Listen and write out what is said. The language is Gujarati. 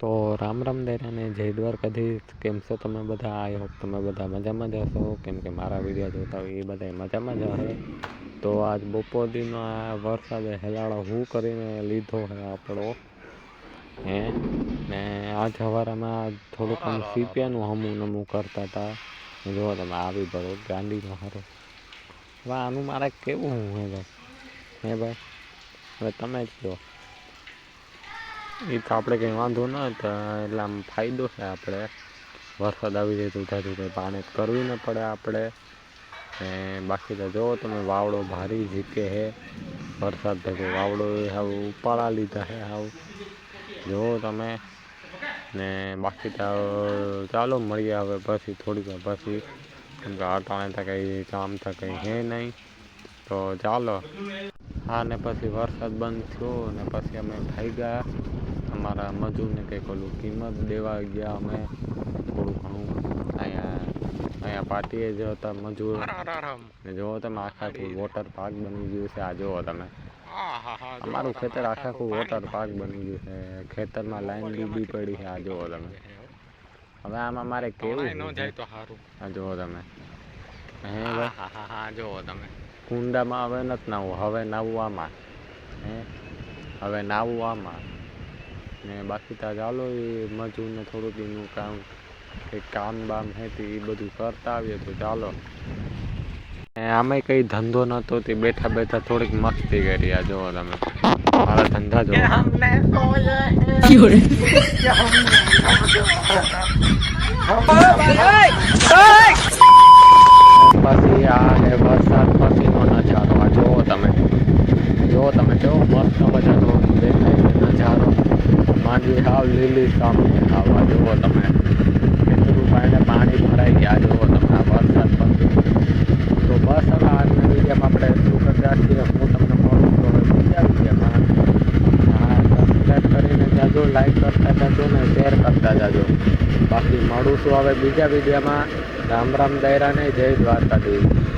તો રામ રામ દૈરાને જય દ્વારકાધીશ. કેમ છો તમે બધા? આઈ હોપ તમે બધા મજામાં જ હશો. કેમ કે મારા વીડિયો જોતા હોય એ બધા મજામાં જ હશે. તો આજ બપોરદીનો આ વરસાદે હેલાળો હું કરીને લીધો છે આપણો હે? ને આજ સવારમાં થોડુંક આમ સીપિયાનું હમું નમું કરતા હતા જો તમે આવી ભરો ગાંડીનો હારો હવે આનું મારે કેવું હું હે ભાઈ? હે ભાઈ? હવે તમે જ કહો. એ તો આપણે કંઈ વાંધો ન હતો, એટલે આમ ફાયદો છે આપણે. વરસાદ આવી જાય તો ઉધારી કંઈ પાણી કરવી ન પડે આપણે. ને બાકી તો જુઓ તમે વાવડો ભારી જીકે હે, વરસાદ ભેગો વાવડો એ હાવ ઉપાડા લીધા હે હાવ. જુઓ તમે, ને બાકી તો ચાલો મળીએ હવે પછી, થોડીક પછી. કેમ કે અટાણે તો કંઈ કામ તો કંઈ હે નહીં. તો ચાલો. હા, ને પછી વરસાદ બંધ થયો, ને પછી અમે ખાઈ ગયા અમારા મજૂરને કંઈક ઓલું કિંમત દેવા ગયા અમે થોડું ઘણું. અહીંયા અહીંયા પાર્ટીએ જ હતા મજૂર. ને જુઓ તમે આખા આખું વોટર પાર્ક બની ગયું છે. આ જુઓ તમે. અમારું ખેતર આખા આખું વોટર પાર્ક બની ગયું છે. ખેતરમાં લાઈન લીધી પડી છે. આ જુઓ તમે. હવે આમાં મારે કેવું ન છે? જાય તો સારું આ જુઓ તમે. હે ભાઈ? હા હા હા જુઓ તમે. કુંડામાં હવે નથી નાવું હવે નાવું આમાં. હે? હવે નાવું આમાં. ને બાકી ત્યાં ચાલો એ મજૂરને થોડુંક એનું કામ કંઈક કામ બામ હે તે એ બધું કરતા આવીએ તો ચાલો. આમાંય કંઈ ધંધો નહોતો તે બેઠા બેઠા થોડીક મસ્તી કરી આ જુઓ તમે. મારા ધંધા જો પછી આ હે વરસાદ પછીનો નજારો આ જુઓ તમે જુઓ તમે કેવો મસ્ત મજાનો દેખાય છે નજારો માંડવી લીલી સામે આવવા જુઓ તમે. કેટલું પાણી પાણી ભરાઈ ગયા જુઓ તમે આ વરસાદ પર તો બસ હવે આજના વિડીયોમાં આપણે એટલું કરતા છીએ હું તમને મળું તો બીજા વિડીયોમાં સબસ્ક્રાઈબ કરીને જાજો લાઈક કરતા જાજો ને શેર કરતા જાજો. બાકી મળું છું હવે બીજા વિડીયોમાં. રામ રામ દાયરાને જય દ્વારકાધીશ.